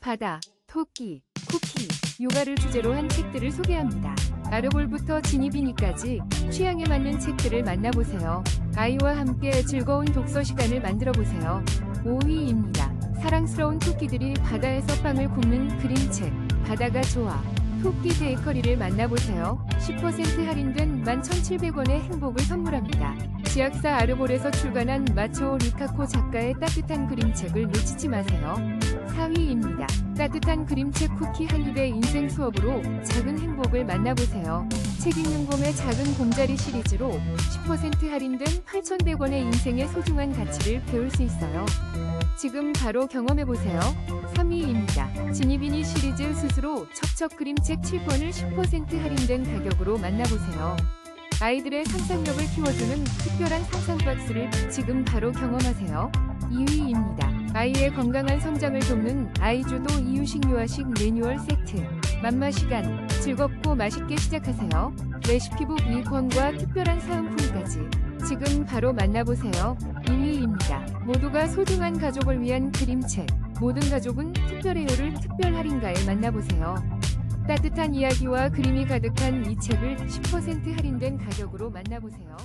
바다, 토끼, 쿠키, 요가를 주제로 한 책들을 소개합니다. 아르볼부터 지니비니까지 취향에 맞는 책들을 만나보세요. 아이와 함께 즐거운 독서 시간을 만들어 보세요. 5위입니다. 사랑스러운 토끼들이 바다에서 빵을 굽는 그림책. 바다가 좋아. 토끼 베이커리를 만나보세요. 10% 할인된 11,700원의 행복을 선물합니다. 지약사 아르볼에서 출간한 마초오 리카코 작가의 따뜻한 그림책을 놓치지 마세요. 4위입니다. 따뜻한 그림책 쿠키 한입의 인생 수업으로 작은 행복을 만나보세요. 책 읽는 곰의 작은 곰자리 시리즈로 10% 할인된 8,100원의 인생의 소중한 가치를 배울 수 있어요. 지금 바로 경험해보세요. 3위입니다. 지니비니 시리즈 스스로 척척 그림책 7권을 10% 할인된 가격으로 만나보세요. 아이들의 상상력을 키워주는 특별한 상상 박스를 지금 바로 경험하세요. 2위입니다. 아이의 건강한 성장을 돕는 아이주도 이유식 요아식 매뉴얼 세트. 맘마 시간. 즐겁고 맛있게 시작하세요. 레시피북 1권과 특별한 사은품까지. 지금 바로 만나보세요. 1위입니다. 모두가 소중한 가족을 위한 그림책. 모든 가족은 특별해요를 특별 할인가에 만나보세요. 따뜻한 이야기와 그림이 가득한 이 책을 10% 할인된 가격으로 만나보세요.